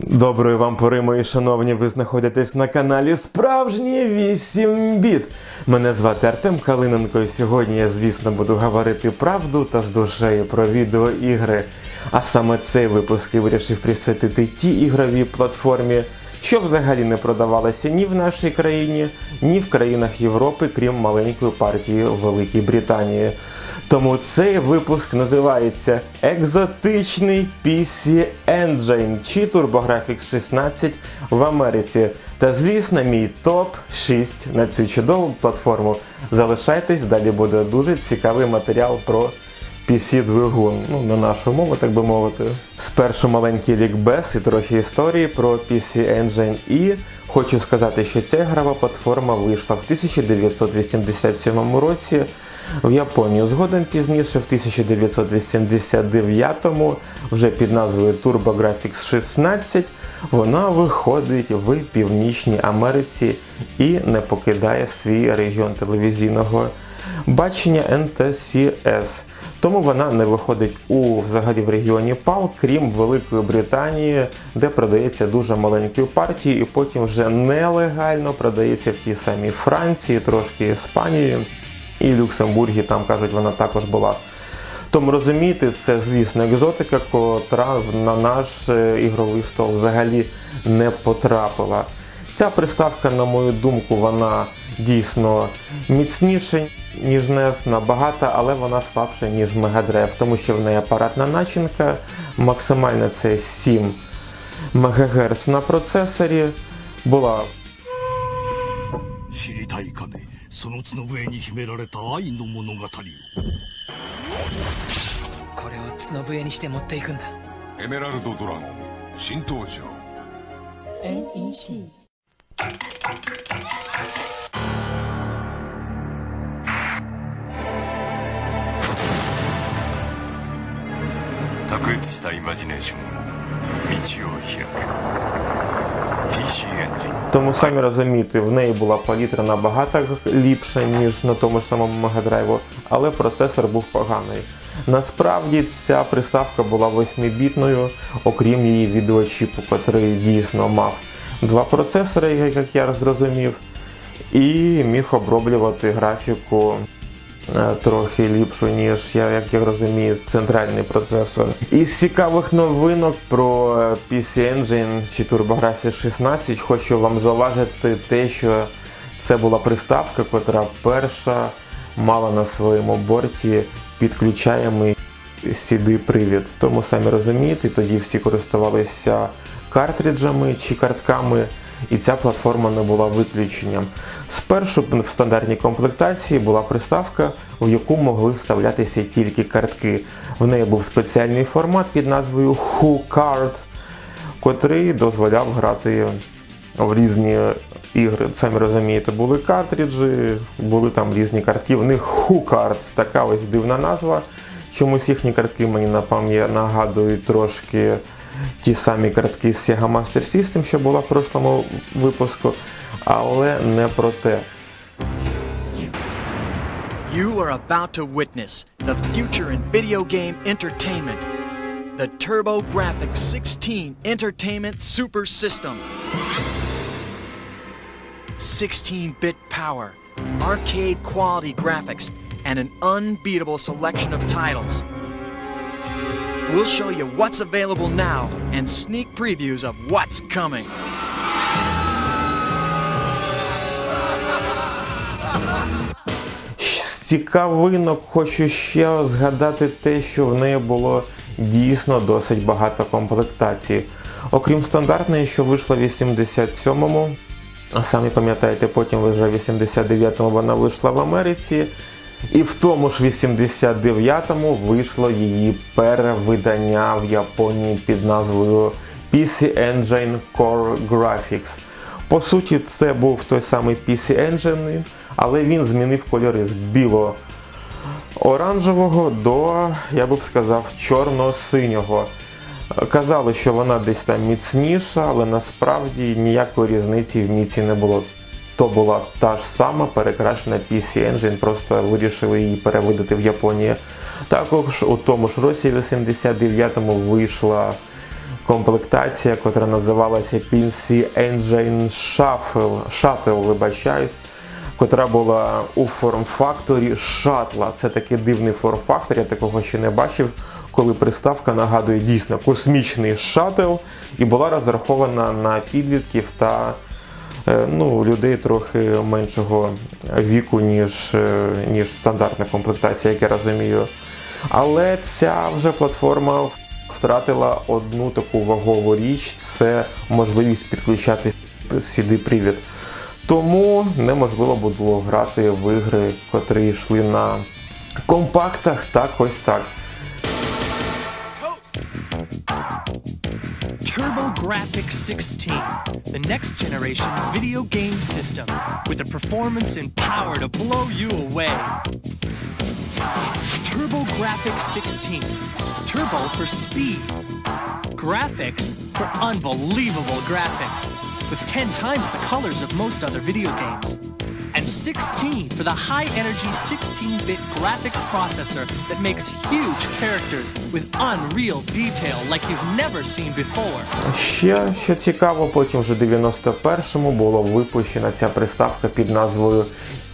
Доброї вам пори, мої шановні, ви знаходитесь на каналі Справжній 8 біт. Мене звати Артем Калиненко, і сьогодні я, звісно, буду говорити правду та з душею про відеоігри. А саме цей випуск я вирішив присвятити тій ігровій платформі, що взагалі не продавалася ні в нашій країні, ні в країнах Європи, крім маленької партії Великій Британії. Тому цей випуск називається Екзотичний PC Engine чи TurboGrafx 16 в Америці. Та звісно, мій топ 6 на цю чудову платформу. Залишайтесь, далі буде дуже цікавий матеріал про PC-двигун, ну на нашу мову, так би мовити. Спершу маленький лікбез і трохи історії про PC Engine. І хочу сказати, що ця ігрова платформа вийшла в 1987 році в Японію. Згодом пізніше, в 1989-му, вже під назвою TurboGrafx 16, вона виходить в Північній Америці і не покидає свій регіон телевізійного бачення NTCS. Тому вона не виходить у взагалі в регіоні PAL, крім Великої Британії, де продається дуже маленькою партією, і потім вже нелегально продається в тій самій Франції, трошки Іспанії і Люксембургі, там кажуть, вона також була. Тому розумієте, це, звісно, екзотика, котра на наш е, ігровий стол взагалі не потрапила. Ця приставка, на мою думку, вона дійсно міцніша, ніж NES, набагато, але вона слабша, ніж Mega Drive, тому що в неї апаратна начинка, максимально це 7 МГц на процесорі. Була 知りたいかね その角笛に秘められた愛の物語を。これを角笛にして持っていくんだ。エメラルドドラゴン新登場。NEC 卓越したイマジネーションが道を開く Тому самі розумієте, в неї була палітра набагато ліпша, ніж на тому ж самому Мегадрайву, але процесор був поганий. Насправді ця приставка була 8-бітною, окрім її відеочіпу, який дійсно мав два процесори, як я зрозумів, і міг оброблювати графіку трохи ліпшу, ніж я, як я розумію, центральний процесор. Із цікавих новинок про е, PC Engine чи TurboGrafx 16 хочу вам зауважити те, що це була приставка, котра перша мала на своєму борті підключаємий CD-привід. Тому самі розумієте, тоді всі користувалися картриджами чи картками, і ця платформа не була виключенням. Спершу в стандартній комплектації була приставка, в яку могли вставлятися тільки картки. В неї був спеціальний формат під назвою Who Card, котрий дозволяв грати в різні ігри. Самі розумієте, були картриджі, були там різні картки. В них Hukart, така ось дивна назва. Чомусь їхні картки мені на нагадують трошки ті самі картки з Sega Master System, що була в прошлому випуску, але не про те. You are about to witness the future in video game entertainment. The TurboGrafx 16 Entertainment Super System. 16 bit power, arcade quality graphics, and an unbeatable selection of titles. We'll show you what's available now and sneak previews of what's coming. Цікавинок хочу ще згадати те, що в неї було дійсно досить багато комплектацій. Окрім стандартної, що вийшла в 87-му, а самі пам'ятаєте, потім вже в 89-му вона вийшла в Америці. І в тому ж 89-му вийшло її перевидання в Японії під назвою PC Engine Core Graphics. По суті, це був той самий PC Engine, але він змінив кольори з біло оранжевого до, я би сказав, чорно-синього. Казали, що вона десь там міцніша, але насправді ніякої різниці в міці не було. То була та ж сама перекрашена PC Engine, просто вирішили її перевидати в Японії. Також у тому ж році, в 89-му, вийшла комплектація, котра називалася PC Engine Shuffle, Shuttle, вибачаюсь, котра була у форм-факторі шатла. Це такий дивний форм-фактор, я такого ще не бачив, коли приставка нагадує дійсно космічний шатл і була розрахована на підлітків та ну, людей трохи меншого віку, ніж, е, ніж стандартна комплектація, як я розумію. Але ця вже платформа втратила одну таку вагову річ це можливість підключати CD-привід. Тому неможливо було грати в ігри, котрі йшли на компактах, так ось так. TurboGrafx 16, the next generation video game system with the performance and power to blow you away. TurboGrafx 16, turbo for speed, graphics for unbelievable graphics, with 10 times the colors of most other video games. And 16 for the high energy 16 bit graphics processor that makes huge characters with unreal detail like you've never seen before. Ще що цікаво, потім вже 91-му була випущена ця приставка під назвою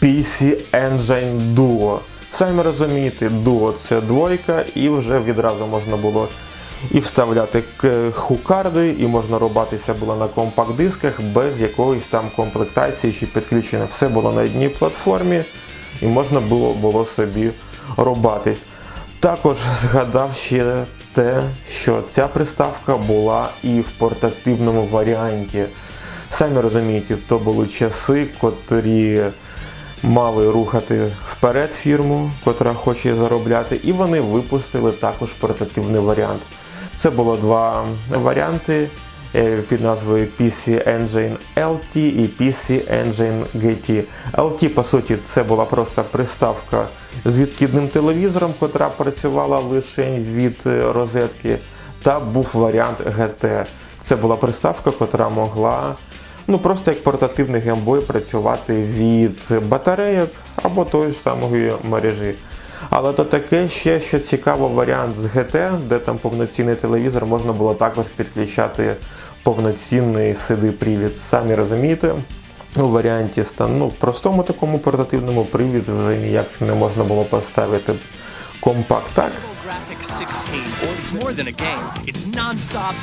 PC Engine Duo. Самі розумієте, Duo це двойка, і вже відразу можна було і вставляти хукарди, і можна рубатися було на компакт-дисках без якоїсь там комплектації чи підключення. Все було на одній платформі, і можна було, було собі рубатись. Також згадав ще те, що ця приставка була і в портативному варіанті. Самі розумієте, то були часи, котрі мали рухати вперед фірму, котра хоче заробляти, і вони випустили також портативний варіант. Це було два варіанти е, під назвою PC Engine LT і PC Engine GT. LT, по суті, це була просто приставка з відкидним телевізором, котра працювала лише від е, розетки, та був варіант GT. Це була приставка, котра могла ну просто як портативний геймбой працювати від батарейок або тої ж самої мережі. Але то таке ще, що цікаво, варіант з GT, де там повноцінний телевізор, можна було також підключати повноцінний CD-привід. Самі розумієте, у варіанті стан, ну, простому такому портативному привід вже ніяк не можна було поставити компакт так. 16. It's more than a game. It's non-stop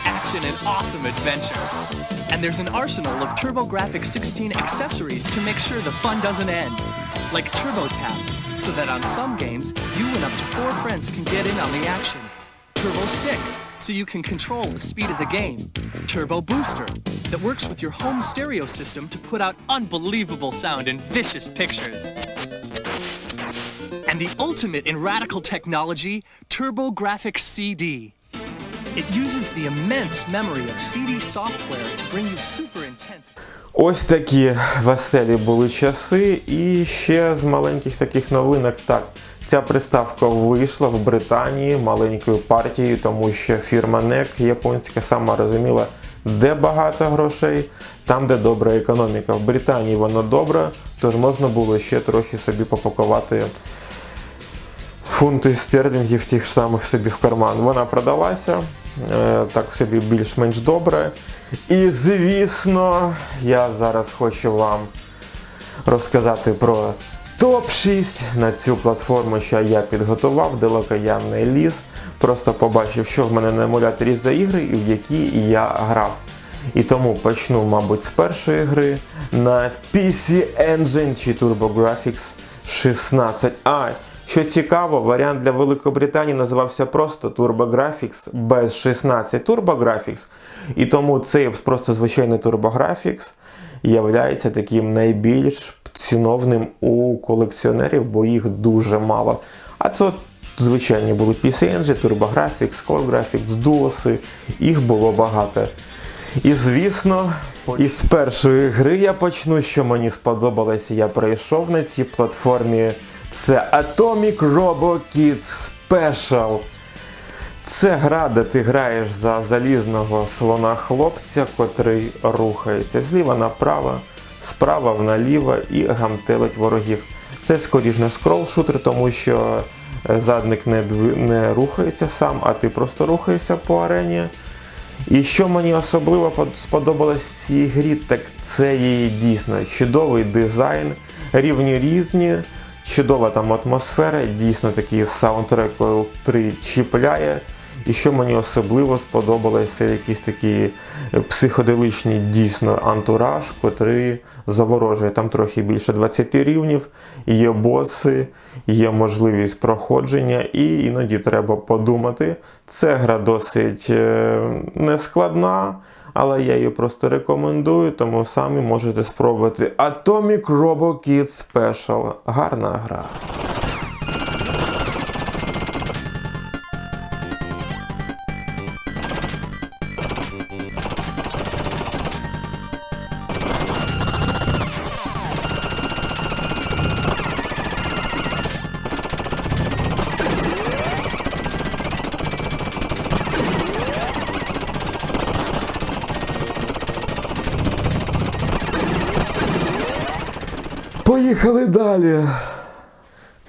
and there's an arsenal of TurboGrafx 16 accessories to make sure the fun doesn't end. Like TurboTap, so that on some games, you and up to four friends can get in on the action. Turbo Stick, so you can control the speed of the game. Turbo Booster, that works with your home stereo system to put out unbelievable sound and vicious pictures. And the ultimate in radical technology, TurboGrafx CD. It uses the immense memory of CD software to bring you super intense. Ось такі веселі були часи. І ще з маленьких таких новинок. Так, ця приставка вийшла в Британії маленькою партією, тому що фірма NEC японська сама розуміла, де багато грошей, там, де добра економіка. В Британії воно добре, тож можна було ще трохи собі попакувати фунти стерлінгів тих самих собі в карман. Вона продалася е, так собі більш-менш добре. І звісно, я зараз хочу вам розказати про топ-6 на цю платформу, що я підготував, далеко я не ліз. Просто побачив, що в мене на емуляторі за ігри і в які я грав. І тому почну, мабуть, з першої гри на PC Engine чи TurboGrafx 16. А, що цікаво, варіант для Великобританії називався просто TurboGrafx без 16 TurboGrafx. І тому цей просто звичайний TurboGrafx являється таким найбільш ціновним у колекціонерів, бо їх дуже мало. А це звичайні були PC Engine, TurboGrafx, CoreGrafx, DOS, їх було багато. І звісно, із першої гри я почну, що мені сподобалося, я пройшов на цій платформі. Це Atomic Robo Kid Special. Це гра, де ти граєш за залізного слона хлопця, котрий рухається зліва направо, справа наліво і гамтелить ворогів. Це скоріш не скрол-шутер, тому що е, задник не, дви- не рухається сам, а ти просто рухаєшся по арені. І що мені особливо сподобалось в цій грі, так це її дійсно чудовий дизайн, рівні різні, чудова там атмосфера, дійсно такий саундтрек, який чіпляє. І що мені особливо сподобалось, це якийсь такий е, психоделичний дійсно антураж, котрий заворожує. Там трохи більше 20 рівнів, є боси, є можливість проходження, і іноді треба подумати. Це гра досить е, нескладна, але я її просто рекомендую, тому самі можете спробувати. Atomic Robo Kids Special. Гарна гра. Поїхали далі.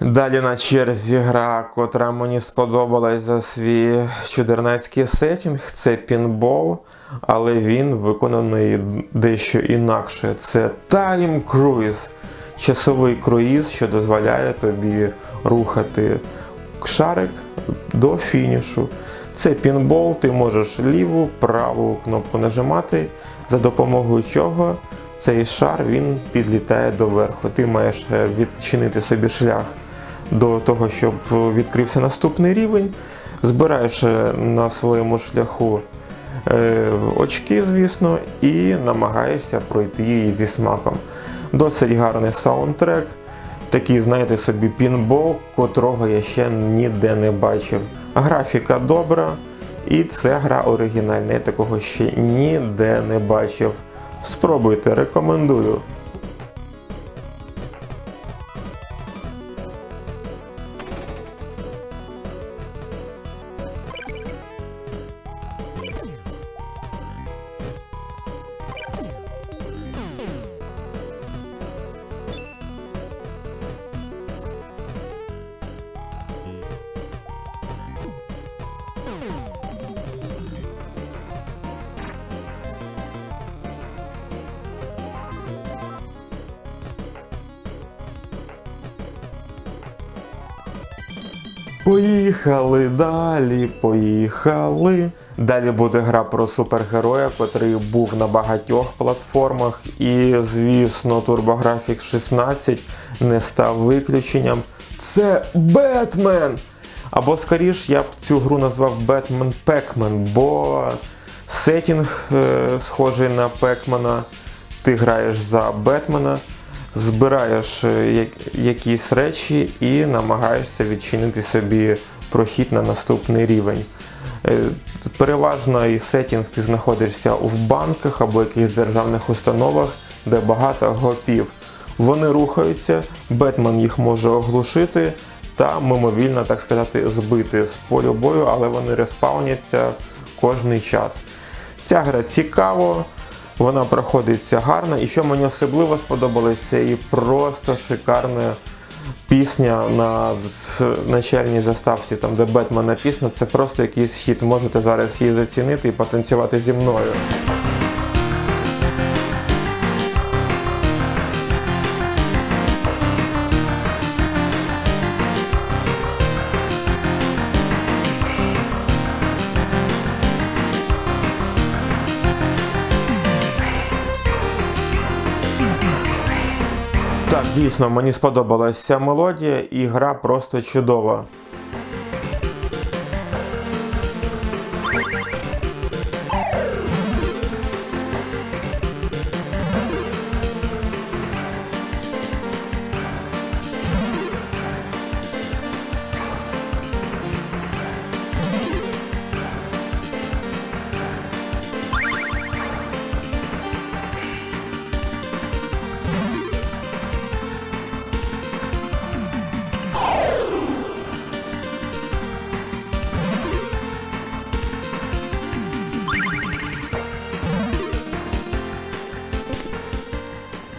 Далі на черзі гра, котра мені сподобалась за свій чудернацький сетінг, це пінбол, але він виконаний дещо інакше. Це Time Cruise, часовий круїз, що дозволяє тобі рухати шарик до фінішу. Це пінбол, ти можеш ліву, праву кнопку нажимати, за допомогою чого цей шар він підлітає доверху. Ти маєш е, відчинити собі шлях до того, щоб відкрився наступний рівень. Збираєш е, на своєму шляху е, очки, звісно, і намагаєшся пройти її зі смаком. Досить гарний саундтрек. Такий, знаєте собі, пінбол, котрого я ще ніде не бачив. Графіка добра, і це гра оригінальна, я такого ще ніде не бачив. Спробуйте, рекомендую. Поїхали далі, поїхали. Далі буде гра про супергероя, котрий був на багатьох платформах. І, звісно, TurboGrafx 16 не став виключенням. Це Бетмен! Або скоріш я б цю гру назвав Бетмен Пекмен, бо сетінг е, схожий на Пекмена. Ти граєш за Бетмена, збираєш е, якісь речі і намагаєшся відчинити собі прохід на наступний рівень. Е, Переважно і сетінг ти знаходишся в банках або якихось державних установах, де багато гопів. Вони рухаються, Бетмен їх може оглушити та мимовільно, так сказати, збити з полю бою, але вони респауняться кожний час. Ця гра цікаво, вона проходиться гарно. І що мені особливо сподобалося, це і просто шикарна пісня на начальній заставці, там де Бетмена пісня, це просто якийсь хіт. Можете зараз її зацінити і потанцювати зі мною. Дійсно, мені сподобалася мелодія і гра просто чудова.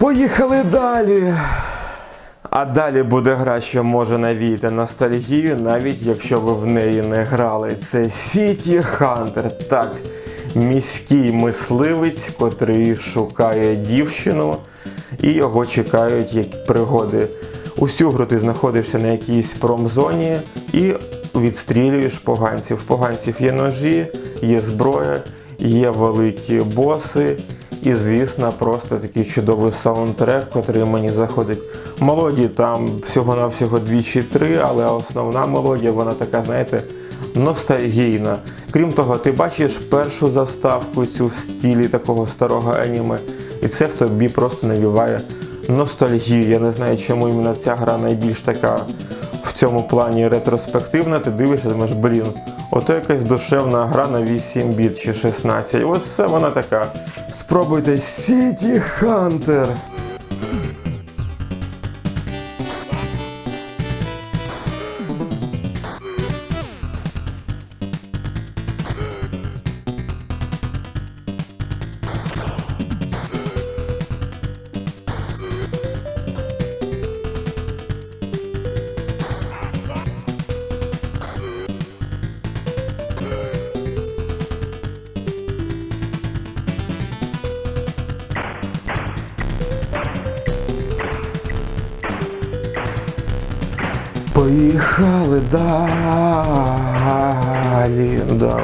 Поїхали далі. А далі буде гра, що може навіяти ностальгію, навіть якщо ви в неї не грали. Це City Hunter. Так, міський мисливець, котрий шукає дівчину, і його чекають як пригоди. Усю гру ти знаходишся на якійсь промзоні і відстрілюєш поганців. Поганців є ножі, є зброя, є великі боси. І, звісно, просто такий чудовий саундтрек, котрий мені заходить. Мелодії там всього-навсього дві чи три, але основна мелодія, вона така, знаєте, ностальгійна. Крім того, ти бачиш першу заставку цю в стилі такого старого аніме, і це в тобі просто навіває ностальгію. Я не знаю, чому іменно ця гра найбільш така в цьому плані ретроспективна. Ти дивишся, думаєш, блін, ото якась душевна гра на 8 біт чи 16. Ось це вона така. Спробуйте City Hunter. Да.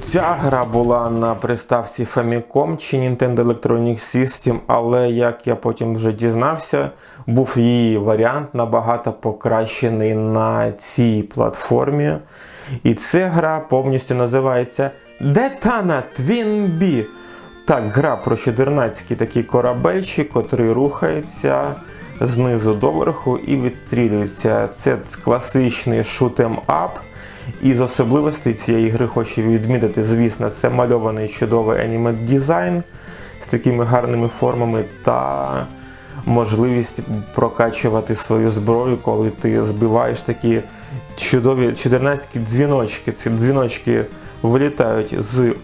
Ця гра була на приставці Famicom чи Nintendo Electronic System, але як я потім вже дізнався, був її варіант набагато покращений на цій платформі. І ця гра повністю називається Detana Twin Bee. Так, гра про чудернацький такий корабельчик, котрий рухається знизу до верху і відстрілюється. Це класичний шутем ап. З особливостей цієї гри хочу відмітити, звісно, це мальований чудовий аніме дизайн з такими гарними формами та можливість прокачувати свою зброю, коли ти збиваєш такі чудові чудернацькі дзвіночки. Ці дзвіночки вилітають з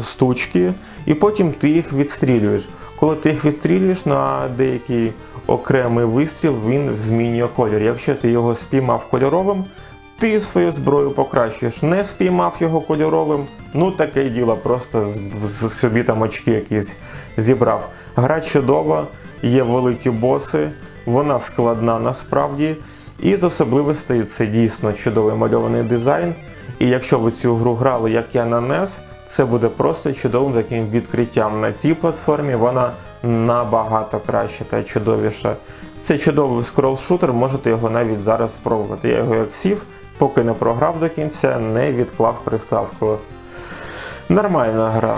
стучки, і потім ти їх відстрілюєш. Коли ти їх відстрілюєш на деякий окремий вистріл, він змінює колір. Якщо ти його спіймав кольоровим, ти свою зброю покращуєш. Не спіймав його кольоровим, ну таке діло, просто собі там очки якісь зібрав. Гра чудова, є великі боси, вона складна насправді. І з особливостей це дійсно чудовий мальований дизайн. І якщо ви цю гру грали, як я на NES, це буде просто чудовим таким відкриттям. На цій платформі вона набагато краще та чудовіша. Це чудовий скрол-шутер, можете його навіть зараз спробувати. Я його як сів, поки не програв до кінця, не відклав приставку. Нормальна гра.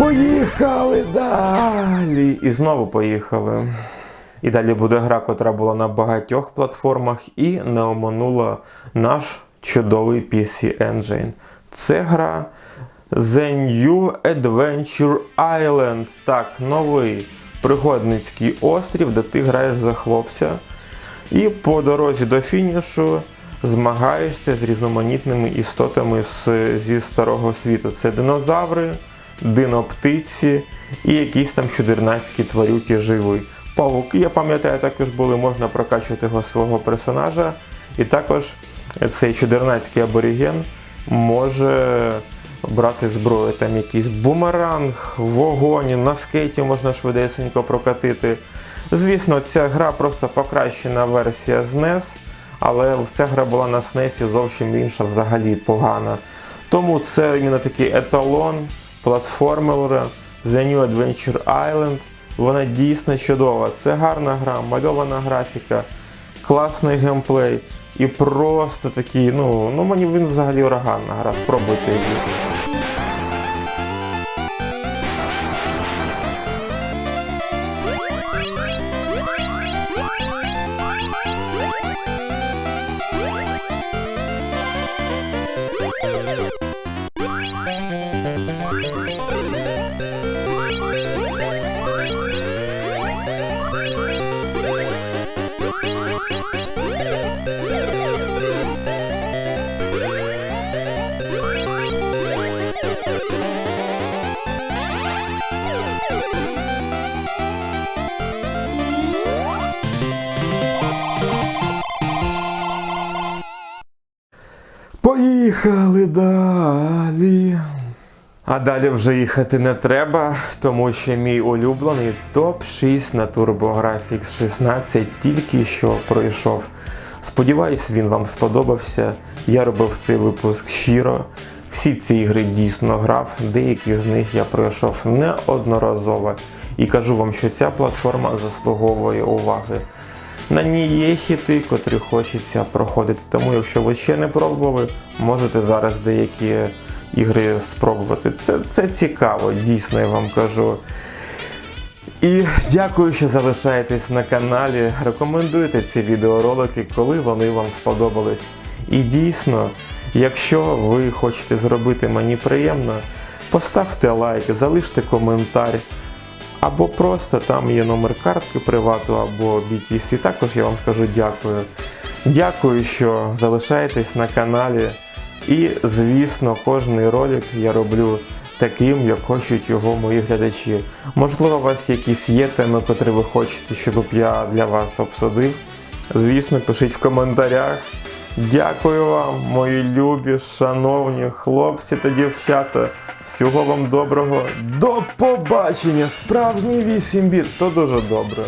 Поїхали далі. І знову поїхали. І далі буде гра, котра була на багатьох платформах і не оминула наш чудовий PC Engine. Це гра The New Adventure Island. Так, новий пригодницький острів, де ти граєш за хлопця. І по дорозі до фінішу змагаєшся з різноманітними істотами з, зі старого світу. Це динозаври, диноптиці і якісь там чудернацькі тварюки живі. Павуки, я пам'ятаю, також були, можна прокачувати його свого персонажа. І також цей чудернацький аборіген може брати зброю. Там якийсь бумеранг, вогонь, на скейті можна швидесенько прокатити. Звісно, ця гра просто покращена версія з NES, але ця гра була на SNES зовсім інша, взагалі погана. Тому це іменно такий еталон платформера The New Adventure Island. Вона дійсно чудова. Це гарна гра, мальована графіка, класний геймплей. І просто такий, ну, ну мені він взагалі ураганна гра. Спробуйте її. Далі. А далі вже їхати не треба, тому що мій улюблений топ-6 на TurboGrafx 16 тільки що пройшов. Сподіваюсь, він вам сподобався. Я робив цей випуск щиро. Всі ці ігри дійсно грав, деякі з них я пройшов неодноразово. І кажу вам, що ця платформа заслуговує уваги. На ній є хіти, котрі хочеться проходити. Тому, якщо ви ще не пробували, можете зараз деякі ігри спробувати. Це, це цікаво, дійсно я вам кажу. І дякую, що залишаєтесь на каналі. Рекомендуйте ці відеоролики, коли вони вам сподобались. І дійсно, якщо ви хочете зробити мені приємно, поставте лайк, залиште коментар. Або просто там є номер картки привату або BTC. Також я вам скажу дякую. Дякую, що залишаєтесь на каналі. І, звісно, кожний ролик я роблю таким, як хочуть його мої глядачі. Можливо, у вас якісь є теми, котрі ви хочете, щоб я для вас обсудив. Звісно, пишіть в коментарях. Дякую вам, мої любі, шановні хлопці та дівчата. Всього вам доброго. До побачення! Справжній 8 біт, то дуже добре.